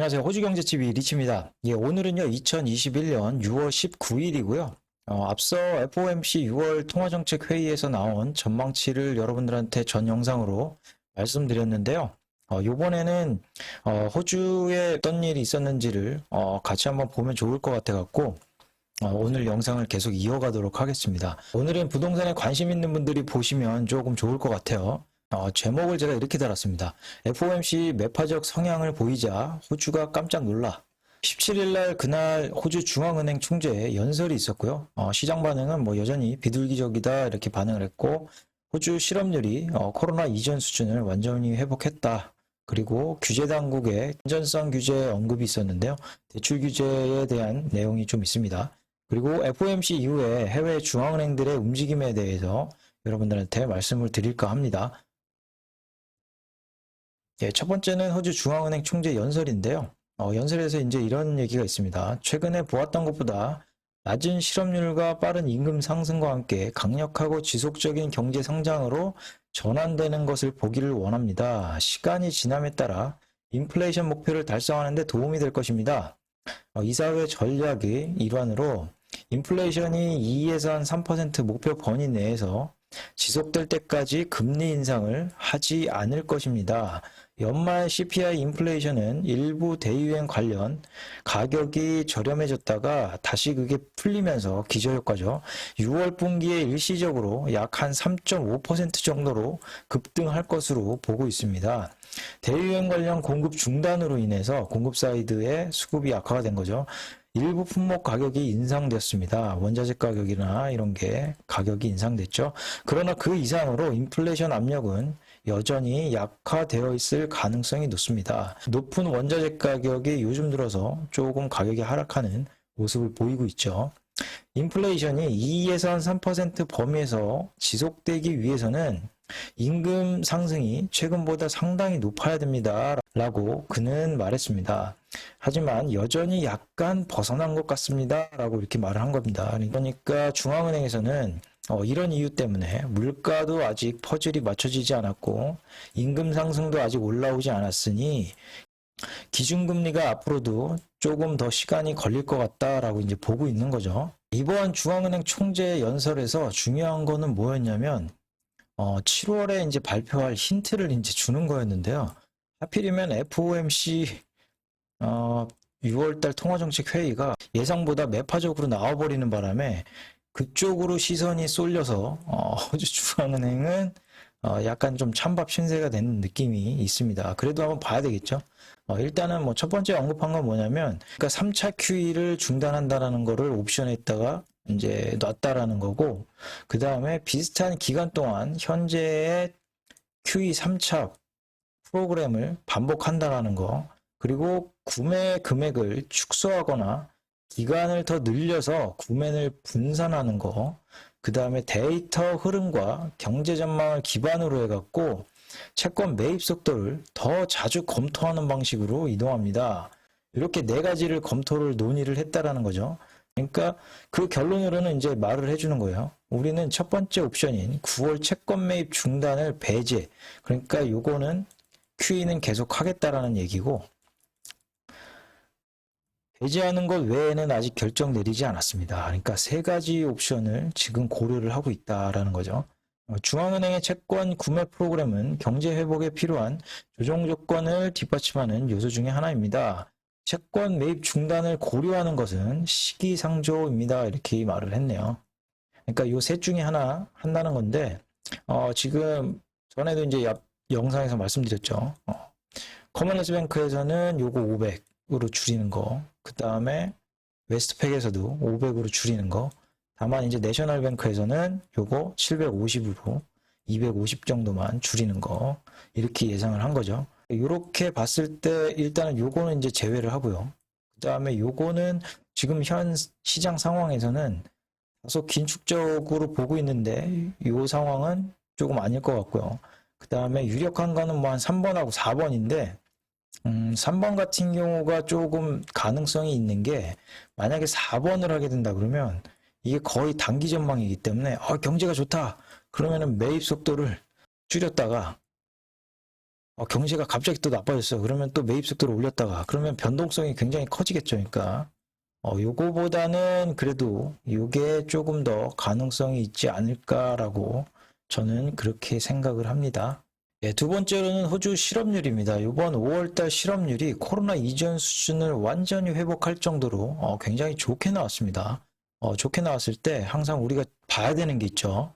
안녕하세요. 호주경제TV 리치입니다. 예, 오늘은요, 2021년 6월 19일이고요. 어, 앞서 FOMC 6월 통화정책 회의에서 나온 전망치를 여러분들한테 전 영상으로 말씀드렸는데요. 어, 요번에는 어, 호주에 어떤 일이 있었는지를 어, 같이 한번 보면 좋을 것 같아 갖고 어, 오늘 영상을 계속 이어가도록 하겠습니다. 오늘은 부동산에 관심 있는 분들이 보시면 조금 좋을 것 같아요. 어, 제목을 제가 이렇게 달았습니다. FOMC 매파적 성향을 보이자 호주가 깜짝 놀라. 17일 날 그날 호주 중앙은행 총재 연설이 있었고요. 어, 시장 반응은 뭐 여전히 비둘기적이다 이렇게 반응을 했고 호주 실업률이 어, 코로나 이전 수준을 완전히 회복했다. 그리고 규제 당국의 안전성 규제 언급이 있었는데요. 대출 규제에 대한 내용이 좀 있습니다. 그리고 FOMC 이후에 해외 중앙은행들의 움직임에 대해서 여러분들한테 말씀을 드릴까 합니다. 예, 첫 번째는 호주 중앙은행 총재 연설인데요. 어, 연설에서 이제 이런 얘기가 있습니다. 최근에 보았던 것보다 낮은 실업률과 빠른 임금 상승과 함께 강력하고 지속적인 경제 성장으로 전환되는 것을 보기를 원합니다. 시간이 지남에 따라 인플레이션 목표를 달성하는 데 도움이 될 것입니다. 어, 이사회 전략의 일환으로 인플레이션이 2에서 한 3% 목표 범위 내에서 지속될 때까지 금리 인상을 하지 않을 것입니다. 연말 CPI 인플레이션은 일부 대유행 관련 가격이 저렴해졌다가 다시 그게 풀리면서 기저효과죠. 6월 분기에 일시적으로 약 한 3.5% 정도로 급등할 것으로 보고 있습니다. 대유행 관련 공급 중단으로 인해서 공급 사이드의 수급이 악화가 된 거죠. 일부 품목 가격이 인상되었습니다. 원자재 가격이나 이런 게 가격이 인상됐죠. 그러나 그 이상으로 인플레이션 압력은 여전히 약화되어 있을 가능성이 높습니다. 높은 원자재 가격이 요즘 들어서 조금 가격이 하락하는 모습을 보이고 있죠. 인플레이션이 2에서 한3% 범위에서 지속되기 위해서는 임금 상승이 최근보다 상당히 높아야 됩니다. 라고 그는 말했습니다. 하지만 여전히 약간 벗어난 것 같습니다. 라고 이렇게 말을 한 겁니다. 그러니까 중앙은행에서는 어, 이런 이유 때문에 물가도 아직 퍼즐이 맞춰지지 않았고 임금 상승도 아직 올라오지 않았으니 기준금리가 앞으로도 조금 더 시간이 걸릴 것 같다라고 이제 보고 있는 거죠. 이번 중앙은행 총재 연설에서 중요한 거는 뭐였냐면 어, 7월에 이제 발표할 힌트를 이제 주는 거였는데요. 하필이면 FOMC 어, 6월달 통화정책 회의가 예상보다 매파적으로 나와버리는 바람에 그쪽으로 시선이 쏠려서 어, 호주 중앙은행은 어, 약간 좀 찬밥 신세가 되는 느낌이 있습니다. 그래도 한번 봐야 되겠죠. 어, 일단은 뭐 첫 번째 언급한 건 뭐냐면, 그러니까 3차 QE를 중단한다라는 거를 옵션에다가 이제 놨다라는 거고, 그 다음에 비슷한 기간 동안 현재의 QE 3차 프로그램을 반복한다라는 거, 그리고 구매 금액을 축소하거나 기간을 더 늘려서 구매를 분산하는 거, 그 다음에 데이터 흐름과 경제 전망을 기반으로 해갖고 채권 매입 속도를 더 자주 검토하는 방식으로 이동합니다. 이렇게 네 가지를 검토를 논의를 했다라는 거죠. 그러니까 그 결론으로는 이제 말을 해주는 거예요. 우리는 첫 번째 옵션인 9월 채권 매입 중단을 배제. 그러니까 요거는 QE는 계속 하겠다라는 얘기고 배제하는 것 외에는 아직 결정 내리지 않았습니다. 그러니까 세 가지 옵션을 지금 고려를 하고 있다라는 거죠. 어, 중앙은행의 채권 구매 프로그램은 경제 회복에 필요한 조정 조건을 뒷받침하는 요소 중에 하나입니다. 채권 매입 중단을 고려하는 것은 시기상조입니다. 이렇게 말을 했네요. 그러니까 요 셋 중에 하나 한다는 건데 어, 지금 전에도 이제 옆 영상에서 말씀드렸죠. 어, 커머니스 뱅크에서는 요거 500 으로 줄이는 거, 그 다음에 웨스트팩에서도 500으로 줄이는 거, 다만 이제 내셔널뱅크에서는 요거 750으로 250 정도만 줄이는 거 이렇게 예상을 한 거죠. 이렇게 봤을 때 일단은 요거는 이제 제외를 하고요. 그 다음에 요거는 지금 현 시장 상황에서는 다소 긴축적으로 보고 있는데 요 상황은 조금 아닐 것 같고요. 그 다음에 유력한 거는 뭐 한 3번하고 4번인데 음, 3번 같은 경우가 조금 가능성이 있는 게 만약에 4번을 하게 된다 그러면 이게 거의 단기 전망이기 때문에 어, 경제가 좋다. 그러면은 매입 속도를 줄였다가 어, 경제가 갑자기 또 나빠졌어. 그러면 또 매입 속도를 올렸다가 그러면 변동성이 굉장히 커지겠죠. 그러니까 어, 요거보다는 그래도 요게 조금 더 가능성이 있지 않을까라고 저는 그렇게 생각을 합니다. 예, 두 번째로는 호주 실업률입니다. 이번 5월달 실업률이 코로나 이전 수준을 완전히 회복할 정도로 어, 굉장히 좋게 나왔습니다. 어, 좋게 나왔을 때 항상 우리가 봐야 되는 게 있죠.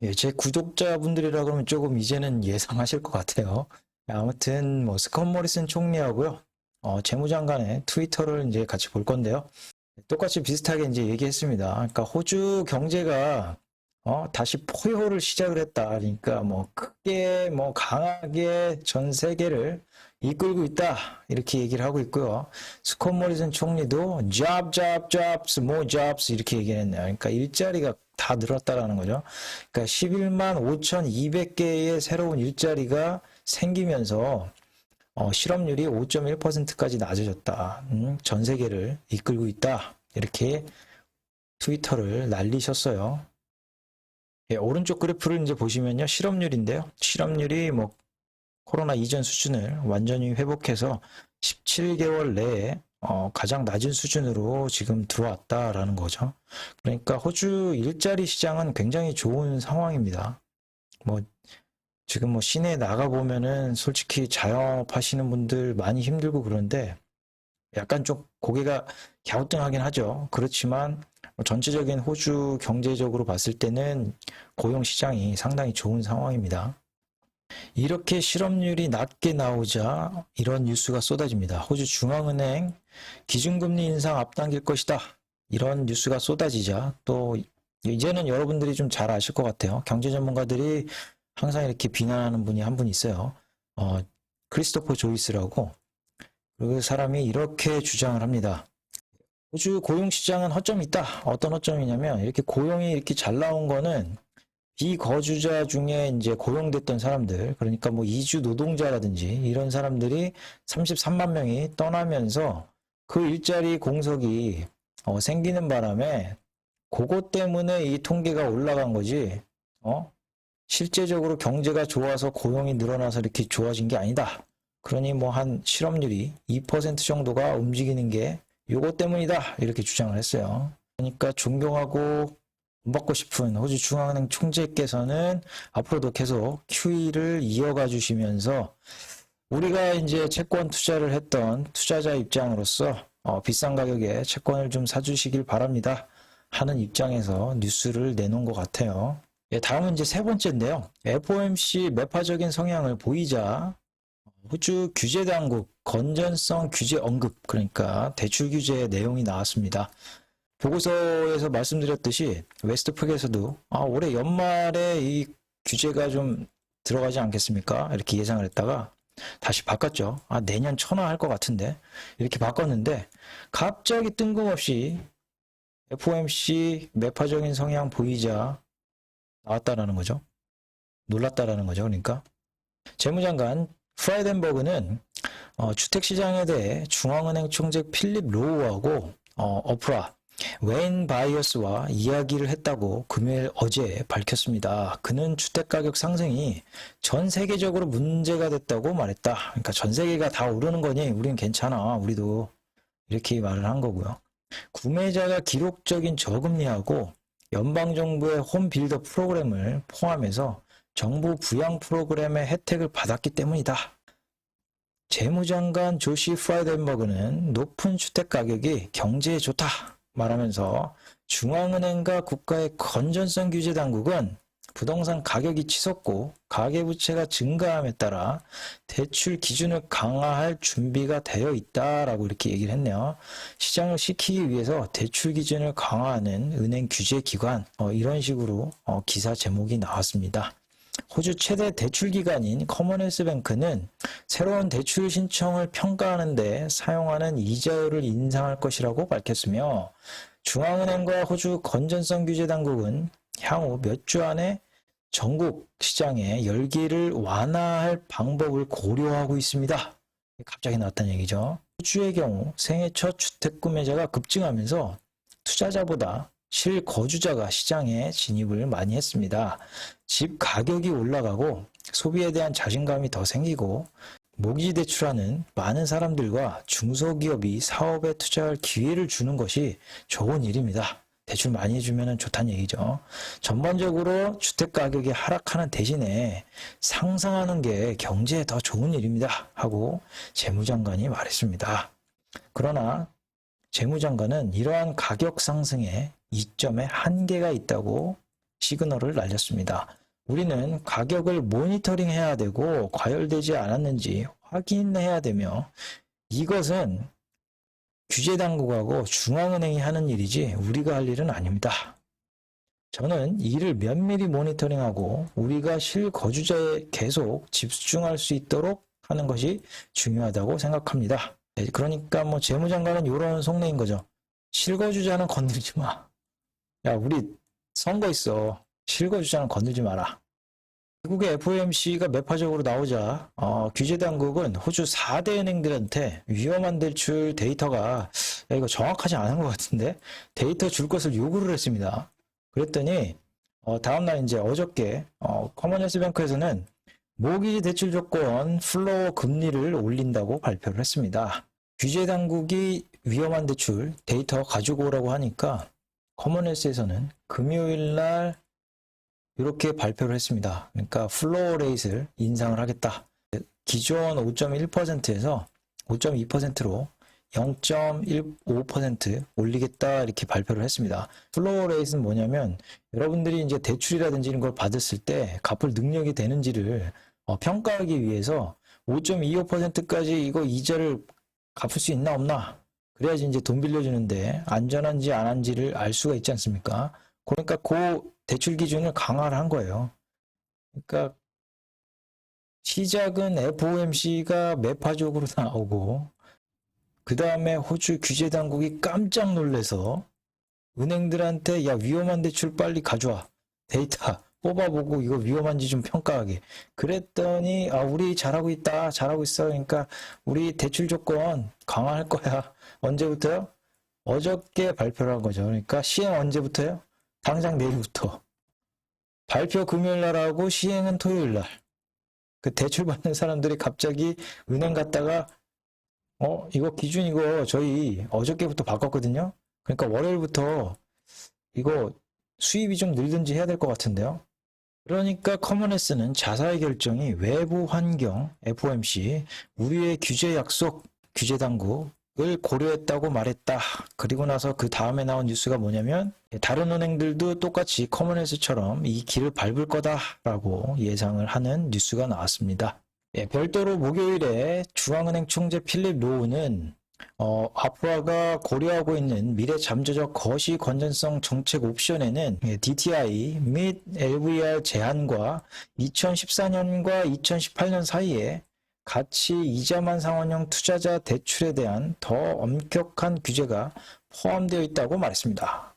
예, 제 구독자분들이라 그러면 조금 이제는 예상하실 것 같아요. 아무튼 뭐 스콧 모리슨 총리하고요. 어, 재무장관의 트위터를 이제 같이 볼 건데요. 똑같이 비슷하게 이제 얘기했습니다. 그러니까 호주 경제가 어, 다시 포효를 시작을 했다. 그러니까 뭐 크게 뭐 강하게 전 세계를 이끌고 있다. 이렇게 얘기를 하고 있고요. 스콧 모리슨 총리도 job, job, jobs, more jobs 이렇게 얘기를 했네요. 그러니까 일자리가 다 늘었다라는 거죠. 그러니까 11만 5,200개의 새로운 일자리가 생기면서 어, 실업률이 5.1%까지 낮아졌다. 음, 전 세계를 이끌고 있다. 이렇게 트위터를 날리셨어요. 예, 오른쪽 그래프를 이제 보시면요. 실업률인데요. 실업률이 뭐 코로나 이전 수준을 완전히 회복해서 17개월 내에 어, 가장 낮은 수준으로 지금 들어왔다라는 거죠. 그러니까 호주 일자리 시장은 굉장히 좋은 상황입니다. 뭐 지금 뭐 시내에 나가 보면은 솔직히 자영업 하시는 분들 많이 힘들고 그런데 약간 좀 고개가 갸우뚱하긴 하죠. 그렇지만 뭐 전체적인 호주 경제적으로 봤을 때는 고용 시장이 상당히 좋은 상황입니다. 이렇게 실업률이 낮게 나오자 이런 뉴스가 쏟아집니다. 호주 중앙은행 기준금리 인상 앞당길 것이다. 이런 뉴스가 쏟아지자 또 이제는 여러분들이 좀 잘 아실 것 같아요. 경제 전문가들이 항상 이렇게 비난하는 분이 한 분 있어요. 어, 크리스토퍼 조이스라고 그 사람이 이렇게 주장을 합니다. 호주 고용 시장은 허점이 있다. 어떤 허점이냐면 이렇게 고용이 이렇게 잘 나온 거는 비거주자 중에 이제 고용됐던 사람들, 그러니까 뭐 이주 노동자라든지 이런 사람들이 33만 명이 떠나면서 그 일자리 공석이 어, 생기는 바람에 그것 때문에 이 통계가 올라간 거지. 어? 실제적으로 경제가 좋아서 고용이 늘어나서 이렇게 좋아진 게 아니다. 그러니 뭐 한 실업률이 2% 정도가 움직이는 게 요것 때문이다. 이렇게 주장을 했어요. 그러니까 존경하고 받고 싶은 호주 중앙은행 총재께서는 앞으로도 계속 QE를 이어가 주시면서 우리가 이제 채권 투자를 했던 투자자 입장으로서 어, 비싼 가격에 채권을 좀 사주시길 바랍니다. 하는 입장에서 뉴스를 내놓은 것 같아요. 예, 다음은 이제 세 번째인데요. FOMC 매파적인 성향을 보이자 호주 규제 당국 건전성 규제 언급 그러니까 대출 규제 내용이 나왔습니다. 보고서에서 말씀드렸듯이 웨스트프에서도 아, 올해 연말에 이 규제가 좀 들어가지 않겠습니까? 이렇게 예상을 했다가 다시 바꿨죠. 아, 내년 천화 할 것 같은데 이렇게 바꿨는데 갑자기 뜬금없이 FOMC 매파적인 성향 보이자 나왔다라는 거죠. 놀랐다라는 거죠. 그러니까 재무장관 프라이덴버그는 어, 주택시장에 대해 중앙은행 총재 필립 로우하고 어, 어프라 웨인 바이어스와 이야기를 했다고 금요일 어제 밝혔습니다. 그는 주택가격 상승이 전 세계적으로 문제가 됐다고 말했다. 그러니까 전 세계가 다 오르는 거니 우린 괜찮아. 우리도 이렇게 말을 한 거고요. 구매자가 기록적인 저금리하고 연방정부의 홈 빌더 프로그램을 포함해서 정부 부양 프로그램의 혜택을 받았기 때문이다. 재무장관 조시 프라이덴버그는 높은 주택 가격이 경제에 좋다 말하면서 중앙은행과 국가의 건전성 규제 당국은 부동산 가격이 치솟고 가계부채가 증가함에 따라 대출 기준을 강화할 준비가 되어 있다라고 이렇게 얘기를 했네요. 시장을 시키기 위해서 대출 기준을 강화하는 은행 규제 기관 어, 이런 식으로 어, 기사 제목이 나왔습니다. 호주 최대 대출 기관인 커먼웰스 뱅크는 새로운 대출 신청을 평가하는 데 사용하는 이자율을 인상할 것이라고 밝혔으며 중앙은행과 호주 건전성 규제 당국은 향후 몇 주 안에 전국 시장의 열기를 완화할 방법을 고려하고 있습니다. 갑자기 나왔다는 얘기죠. 호주의 경우 생애 첫 주택 구매자가 급증하면서 투자자보다 실거주자가 시장에 진입을 많이 했습니다. 집 가격이 올라가고 소비에 대한 자신감이 더 생기고 모기지 대출하는 많은 사람들과 중소기업이 사업에 투자할 기회를 주는 것이 좋은 일입니다. 대출 많이 해주면 좋다는 얘기죠. 전반적으로 주택 가격이 하락하는 대신에 상승하는 게 경제에 더 좋은 일입니다. 하고 재무장관이 말했습니다. 그러나 재무장관은 이러한 가격 상승에 이점에 한계가 있다고 시그널을 날렸습니다. 우리는 가격을 모니터링 해야 되고 과열되지 않았는지 확인해야 되며 이것은 규제 당국하고 중앙은행이 하는 일이지 우리가 할 일은 아닙니다. 저는 이를 면밀히 모니터링하고 우리가 실거주자에 계속 집중할 수 있도록 하는 것이 중요하다고 생각합니다. 네, 그러니까 뭐 재무장관은 이런 속내인 거죠. 실거주자는 건들지 마. 야, 우리 선거 있어. 실거주자는 건들지 마라. 미국의 FOMC가 매파적으로 나오자 어, 규제 당국은 호주 4대 은행들한테 위험한 대출 데이터가 야, 이거 정확하지 않은 것 같은데 데이터 줄 것을 요구를 했습니다. 그랬더니 어, 다음날 이제 어저께 어, 커먼웰스 뱅크에서는 모기지 대출 조건 플로어 금리를 올린다고 발표를 했습니다. 규제 당국이 위험한 대출 데이터 가지고 오라고 하니까 커먼웰스에서는 금요일 날 이렇게 발표를 했습니다. 그러니까 플로어 레이트를 인상을 하겠다. 기존 5.1%에서 5.2%로 0.15% 올리겠다 이렇게 발표를 했습니다. 플로어 레이트는 뭐냐면 여러분들이 이제 대출이라든지 이런 걸 받았을 때 갚을 능력이 되는지를 어, 평가하기 위해서 5.25%까지 이거 이자를 갚을 수 있나 없나 그래야지 이제 돈 빌려주는데 안전한지 안 한지를 알 수가 있지 않습니까? 그러니까 그 대출 기준을 강화를 한 거예요. 그러니까 시작은 FOMC가 매파적으로 나오고 그 다음에 호주 규제 당국이 깜짝 놀래서 은행들한테 야 위험한 대출 빨리 가져와 데이터 뽑아보고 이거 위험한지 좀 평가하게 그랬더니 아 우리 잘하고 있다 잘하고 있어 그러니까 우리 대출 조건 강화할 거야 언제부터요? 어저께 발표를 한 거죠 그러니까 시행 언제부터요? 당장 내일부터 발표 금요일 날 하고 시행은 토요일 날. 그 대출 받는 사람들이 갑자기 은행 갔다가 어 이거 기준 이거 저희 어저께부터 바꿨거든요. 그러니까 월요일부터 이거 수입이 좀 늘든지 해야 될 것 같은데요. 그러니까 커먼에스는 자사의 결정이 외부 환경 FOMC 우리의 규제 약속 규제 당국 을 고려했다고 말했다. 그리고 나서 그 다음에 나온 뉴스가 뭐냐면 다른 은행들도 똑같이 커먼헬스처럼 이 길을 밟을 거다라고 예상을 하는 뉴스가 나왔습니다. 예, 별도로 목요일에 중앙은행 총재 필립 로우는 어, 아프라가 고려하고 있는 미래 잠재적 거시 건전성 정책 옵션에는 예, DTI 및 LVR 제한과 2014년과 2018년 사이에 가치 이자만 상환형 투자자 대출에 대한 더 엄격한 규제가 포함되어 있다고 말했습니다.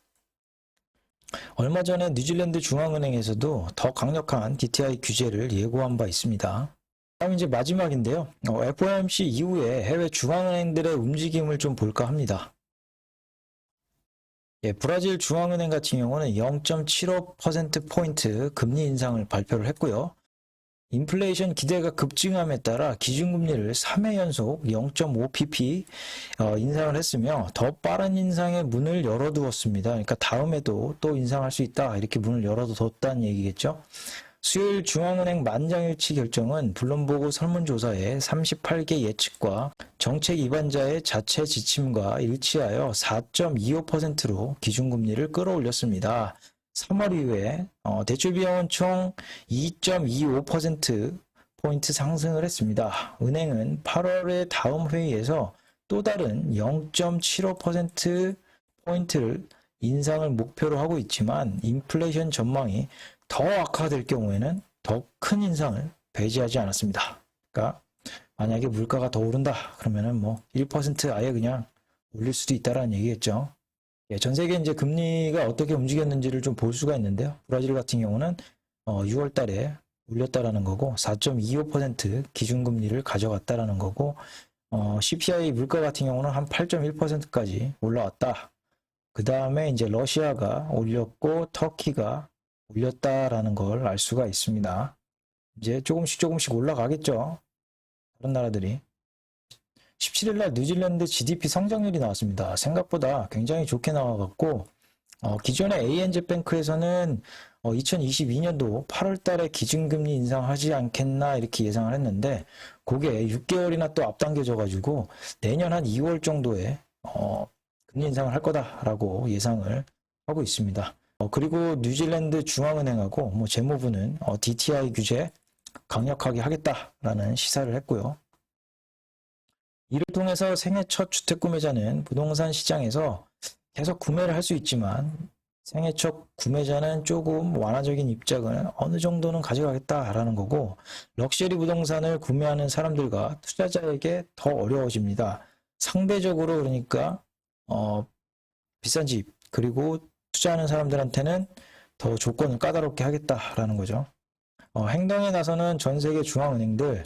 얼마 전에 뉴질랜드 중앙은행에서도 더 강력한 DTI 규제를 예고한 바 있습니다. 다음 이제 마지막인데요. 어, FOMC 이후에 해외 중앙은행들의 움직임을 좀 볼까 합니다. 예, 브라질 중앙은행 같은 경우는 0.75%포인트 금리 인상을 발표를 했고요. 인플레이션 기대가 급증함에 따라 기준금리를 3회 연속 0.5pp 어, 인상을 했으며 더 빠른 인상의 문을 열어두었습니다. 그러니까 다음에도 또 인상할 수 있다 이렇게 문을 열어뒀다는 얘기겠죠. 수요일 중앙은행 만장일치 결정은 블룸버그 설문조사의 38개 예측과 정책 위반자의 자체 지침과 일치하여 4.25%로 기준금리를 끌어올렸습니다. 3월 이후에 어, 대출 비용은 총 2.25% 포인트 상승을 했습니다. 은행은 8월의 다음 회의에서 또 다른 0.75% 포인트를 인상을 목표로 하고 있지만 인플레이션 전망이 더 악화될 경우에는 더 큰 인상을 배제하지 않았습니다. 그러니까 만약에 물가가 더 오른다 그러면은 뭐 1% 아예 그냥 올릴 수도 있다라는 얘기겠죠. 예, 전 세계 이제 금리가 어떻게 움직였는지를 좀 볼 수가 있는데요. 브라질 같은 경우는 어, 6월 달에 올렸다라는 거고 4.25% 기준금리를 가져갔다라는 거고 어, CPI 물가 같은 경우는 한 8.1%까지 올라왔다. 그 다음에 이제 러시아가 올렸고 터키가 올렸다라는 걸 알 수가 있습니다. 이제 조금씩 조금씩 올라가겠죠. 다른 나라들이. 17일 날 뉴질랜드 GDP 성장률이 나왔습니다. 생각보다 굉장히 좋게 나와갖고 어, 기존의 ANZ뱅크에서는 어, 2022년도 8월 달에 기준금리 인상하지 않겠나 이렇게 예상을 했는데 그게 6개월이나 또 앞당겨져 가지고 내년 한 2월 정도에 어, 금리 인상을 할 거다라고 예상을 하고 있습니다. 어, 그리고 뉴질랜드 중앙은행하고 뭐 재무부는 어, DTI 규제 강력하게 하겠다라는 시사를 했고요. 이를 통해서 생애 첫 주택 구매자는 부동산 시장에서 계속 구매를 할 수 있지만 생애 첫 구매자는 조금 완화적인 입장을 어느 정도는 가져가겠다라는 거고 럭셔리 부동산을 구매하는 사람들과 투자자에게 더 어려워집니다. 상대적으로 그러니까 어, 비싼 집 그리고 투자하는 사람들한테는 더 조건을 까다롭게 하겠다라는 거죠. 어, 행동에 나서는 전 세계 중앙은행들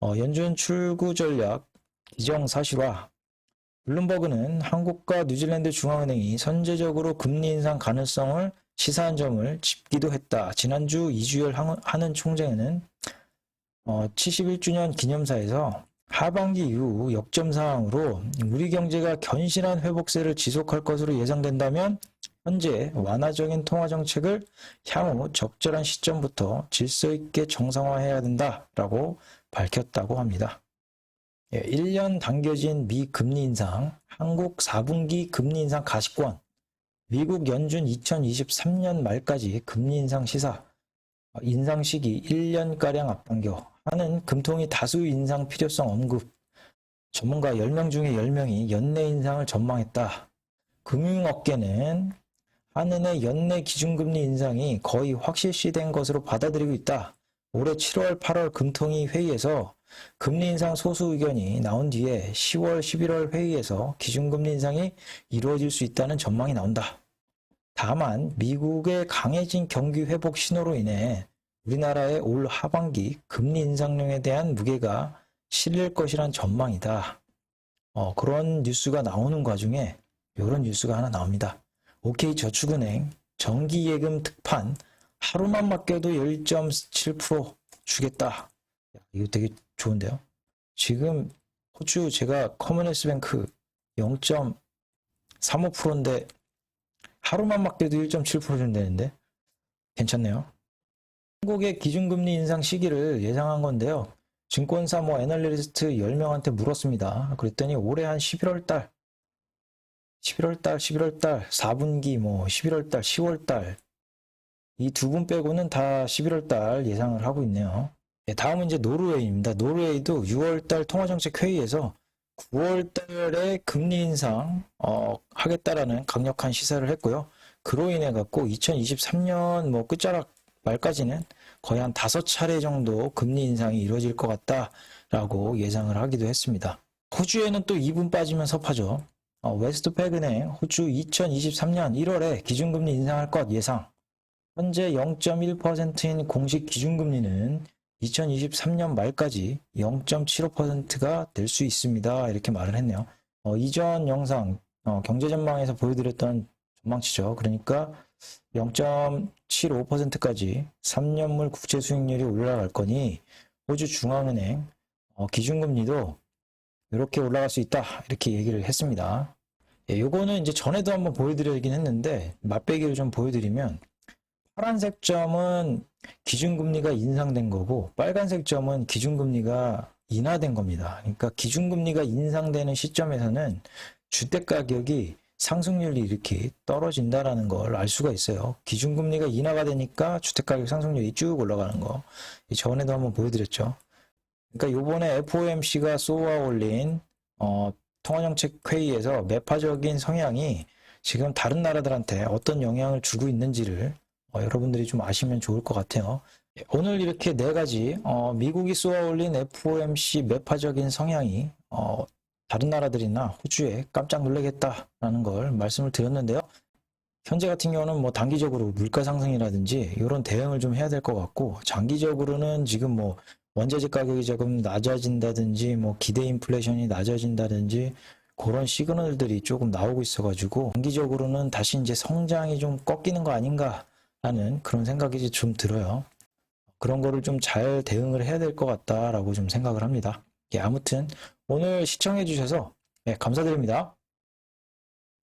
어, 연준 출구 전략 기정사실화 블룸버그는 한국과 뉴질랜드 중앙은행이 선제적으로 금리 인상 가능성을 시사한 점을 짚기도 했다. 지난주 이주열 하는 총재는 어, 71주년 기념사에서 하반기 이후 역점 상황으로 우리 경제가 견실한 회복세를 지속할 것으로 예상된다면 현재 완화적인 통화 정책을 향후 적절한 시점부터 질서 있게 정상화해야 된다라고 밝혔다고 합니다. 1년 당겨진 미 금리 인상, 한국 4분기 금리 인상 가시권, 미국 연준 2023년 말까지 금리 인상 시사, 인상 시기 1년가량 앞당겨 하는 금통이 다수 인상 필요성 언급, 전문가 10명 중에 10명이 연내 인상을 전망했다. 금융업계는 한은의 연내 기준금리 인상이 거의 확실시된 것으로 받아들이고 있다. 올해 7월, 8월 금통위 회의에서 금리 인상 소수 의견이 나온 뒤에 10월, 11월 회의에서 기준금리 인상이 이루어질 수 있다는 전망이 나온다. 다만 미국의 강해진 경기 회복 신호로 인해 우리나라의 올 하반기 금리 인상령에 대한 무게가 실릴 것이란 전망이다. 어, 그런 뉴스가 나오는 과중에 이런 뉴스가 하나 나옵니다. OK저축은행 정기예금 특판 하루만 맡겨도 1.7% 주겠다. 이거 되게 좋은데요. 지금 호주 제가 커머니스 뱅크 0.35%인데 하루만 맡겨도 1.7% 준다는데 괜찮네요. 한국의 기준금리 인상 시기를 예상한 건데요. 증권사 뭐 애널리스트 10명한테 물었습니다. 그랬더니 올해 한 11월 달 11월 달, 11월 달, 4분기 뭐 11월 달, 10월 달 이 두 분 빼고는 다 11월 달 예상을 하고 있네요. 네, 다음은 이제 노르웨이입니다. 노르웨이도 6월 달 통화정책 회의에서 9월 달에 금리 인상 어, 하겠다라는 강력한 시사를 했고요. 그로 인해 갖고 2023년 뭐 끝자락 말까지는 거의 한 다섯 차례 정도 금리 인상이 이루어질 것 같다라고 예상을 하기도 했습니다. 호주에는 또 2분 빠지면 섭하죠. 어, 웨스트팩은행 호주 2023년 1월에 기준금리 인상할 것 예상. 현재 0.1%인 공식 기준금리는 2023년 말까지 0.75%가 될 수 있습니다. 이렇게 말을 했네요. 어, 이전 영상 어, 경제전망에서 보여드렸던 전망치죠. 그러니까 0.75%까지 3년물 국채 수익률이 올라갈 거니 호주 중앙은행 어, 기준금리도 이렇게 올라갈 수 있다 이렇게 얘기를 했습니다. 예, 요거는 이제 전에도 한번 보여드리긴 했는데 맛배기를 좀 보여드리면 파란색 점은 기준금리가 인상된 거고 빨간색 점은 기준금리가 인하된 겁니다. 그러니까 기준금리가 인상되는 시점에서는 주택 가격이 상승률이 이렇게 떨어진다라는 걸 알 수가 있어요. 기준금리가 인하가 되니까 주택가격 상승률이 쭉 올라가는 거. 전에도 한번 보여드렸죠. 그러니까 요번에 FOMC가 쏘아 올린 어, 통화정책 회의에서 매파적인 성향이 지금 다른 나라들한테 어떤 영향을 주고 있는지를 어, 여러분들이 좀 아시면 좋을 것 같아요. 오늘 이렇게 네 가지 어, 미국이 쏘아 올린 FOMC 매파적인 성향이 어, 다른 나라들이나 호주에 깜짝 놀라겠다라는 걸 말씀을 드렸는데요. 현재 같은 경우는 뭐 단기적으로 물가 상승이라든지 이런 대응을 좀 해야 될 것 같고 장기적으로는 지금 뭐 원자재 가격이 조금 낮아진다든지 뭐 기대 인플레이션이 낮아진다든지 그런 시그널들이 조금 나오고 있어가지고 장기적으로는 다시 이제 성장이 좀 꺾이는 거 아닌가 라는 그런 생각이 좀 들어요. 그런 거를 좀 잘 대응을 해야 될 것 같다라고 좀 생각을 합니다. 예, 아무튼 오늘 시청해 주셔서 예, 감사드립니다.